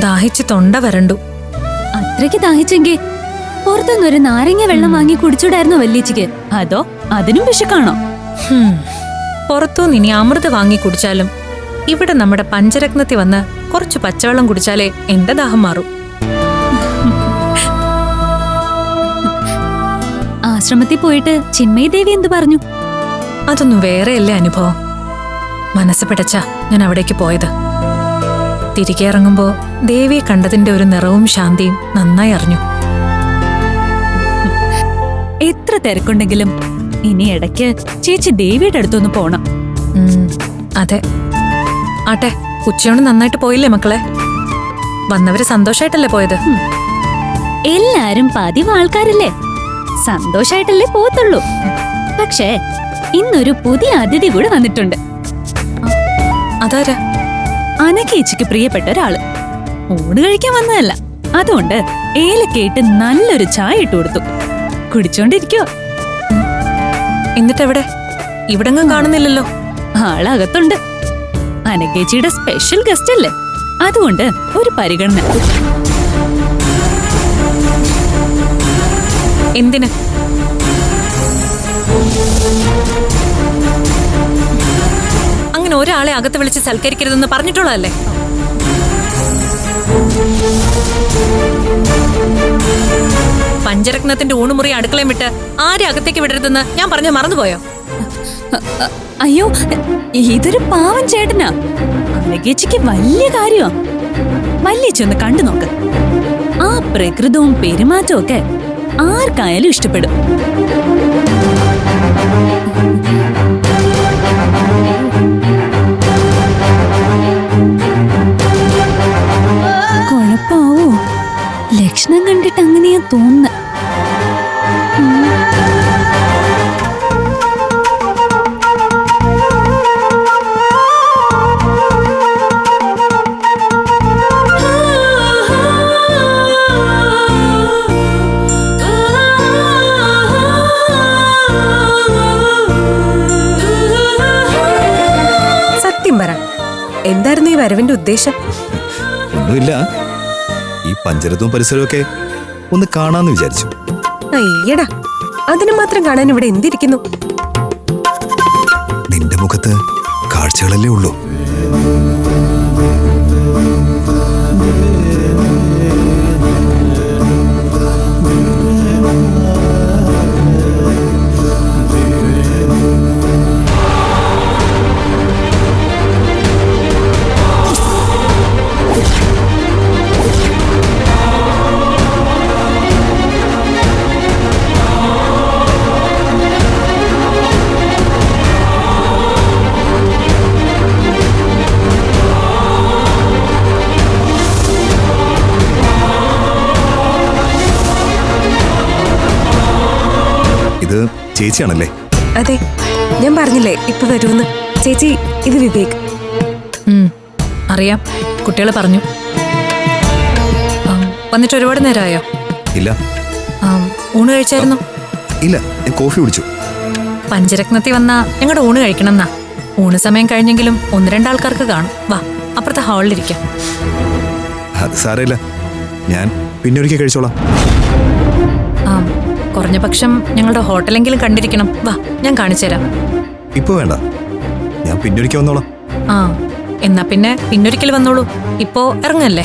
ദാഹിച്ച് തൊണ്ട വരണ്ടു. അത്രയ്ക്ക് ദാഹിച്ചെങ്കിൽ പുറത്തുനിന്ന് ഒരു നാരങ്ങ വെള്ളം വാങ്ങി കുടിച്ചൂടായിരുന്നു വല്യച്ചിക്ക്? അതോ അതിനും വിശക്കാണോ. പുറത്തുനിന്ന് ഇനി അമൃത് വാങ്ങി കുടിച്ചാലും ഇവിടെ നമ്മുടെ പഞ്ചരത്നത്തിൽ വന്ന് കുറച്ച് പച്ചവെള്ളം കുടിച്ചാലേ എന്റെ ദാഹം മാറും. ആശ്രമത്തിൽ പോയിട്ട് ചിന്മയി ദേവി എന്തു പറഞ്ഞു? അതൊന്നും വേറെയല്ലേ അനുഭവം? മനസ്സ് പിടച്ച ഞാൻ അവിടേക്ക് പോയത്. തിരികെ ഇറങ്ങുമ്പോൾ ദേവിയെ കണ്ടതിന്റെ ഒരു നിറവും ശാന്തിയും നന്നായി അറിഞ്ഞു. എത്ര തിരക്കുണ്ടെങ്കിലും ഇനി ഇടയ്ക്ക് ചേച്ചി ദേവിയുടെ അടുത്തൊന്ന് പോണം. അതെ. ആട്ടെ ഉച്ചയോണ് നന്നായിട്ട് പോയില്ലേ മക്കളെ? വന്നവര് സന്തോഷായിട്ടല്ലേ പോയത്? എല്ലാരും പതിവ് ആൾക്കാരല്ലേ? സന്തോഷായിട്ടല്ലേ പോകത്തുള്ളൂ. പക്ഷേ ഇന്നൊരു പുതിയ അതിഥി കൂടെ വന്നിട്ടുണ്ട്. അതാരാ? അനക്കേച്ചിക്ക് പ്രിയപ്പെട്ട ഒരാൾ. ഊണ് കഴിക്കാൻ വന്നതല്ല. അതുകൊണ്ട് ഏലക്കയിട്ട് നല്ലൊരു ചായ ഇട്ടു കൊടുത്തു. കുടിച്ചോണ്ടിരിക്കോ എന്നിട്ടെവിടെ? ഇവിടെങ്ങും കാണുന്നില്ലല്ലോ. ആളകത്തുണ്ട്. അനക്കേച്ചിയുടെ സ്പെഷ്യൽ ഗസ്റ്റ് അല്ലേ? അതുകൊണ്ട് ഒരു പരിഗണന. എന്തിന്? ഒരാളെ അകത്ത് വിളിച്ച് സൽക്കരിക്കരുതെന്ന് പറഞ്ഞിട്ടുള്ളതല്ലേ? പഞ്ചരത്നത്തിന്റെ ഊണുമുറി അടുക്കളയും വിട്ട് ആരെ അകത്തേക്ക് വിടരുതെന്ന് ഞാൻ പറഞ്ഞ മറന്നുപോയോ? അയ്യോ ഇതൊരു പാവം ചേട്ടനാ. ലഗേജിക്ക് വലിയ കാര്യമാ വല്യച്ചി ഒന്ന് കണ്ടു നോക്ക്. ആ പ്രകൃതവും പെരുമാറ്റവും ഒക്കെ ആർക്കായാലും ഇഷ്ടപ്പെടും. വരവിന്റെ ഉദ്ദേശം? ഒന്നുമില്ല. ഈ പഞ്ചരത്വം പരിസരമൊക്കെ ഒന്ന് കാണാന്ന് വിചാരിച്ചു. അയ്യടാ അതിന് മാത്രം കാണാൻ ഇവിടെ എന്തിരിക്കുന്നു? നിന്റെ മുഖത്ത് കാഴ്ചകളല്ലേ ഉള്ളൂ. ഇത് ചേച്ചിയാണല്ലേ? അതെ ഞാൻ പറഞ്ഞില്ലേ ഇപ്പൊ വരുമെന്ന്. ചേച്ചി ഇത് വിവേക്. അറിയാം. കുട്ടികളെ പറഞ്ഞു. വന്നിട്ട് ഒരുപാട് നേരമായോ ഇല്ല. ആം, ഊണ് കഴിച്ചായിരുന്നു? ഇല്ല ഞാൻ കോഫി കുടിച്ചു. പഞ്ചരത്നത്തിൽ വന്നാ ഞങ്ങളുടെ ഊണ് കഴിക്കണം എന്നാ ഊണ് സമയം കഴിഞ്ഞെങ്കിലും ഒന്ന് രണ്ടാൾക്കാർക്ക് കാണും. വാ അപ്പുറത്തെ ഹാളിലിരിക്കാം അത് സാരമില്ല. ഞാൻ പിന്നെ ഒരിക്കൽ കഴിച്ചോളാം. ആം, കുറഞ്ഞ പക്ഷം ഞങ്ങളുടെ ഹോട്ടലെങ്കിലും കണ്ടിരിക്കണം. വാ ഞാൻ കാണിച്ചു തരാം. ഇപ്പൊ വേണ്ട. ഞാൻ പിന്നൊരിക്കൽ വന്നോളാം. ആ എന്നാ പിന്നെ പിന്നൊരിക്കൽ വന്നോളൂ. ഇപ്പോ ഇറങ്ങല്ലേ?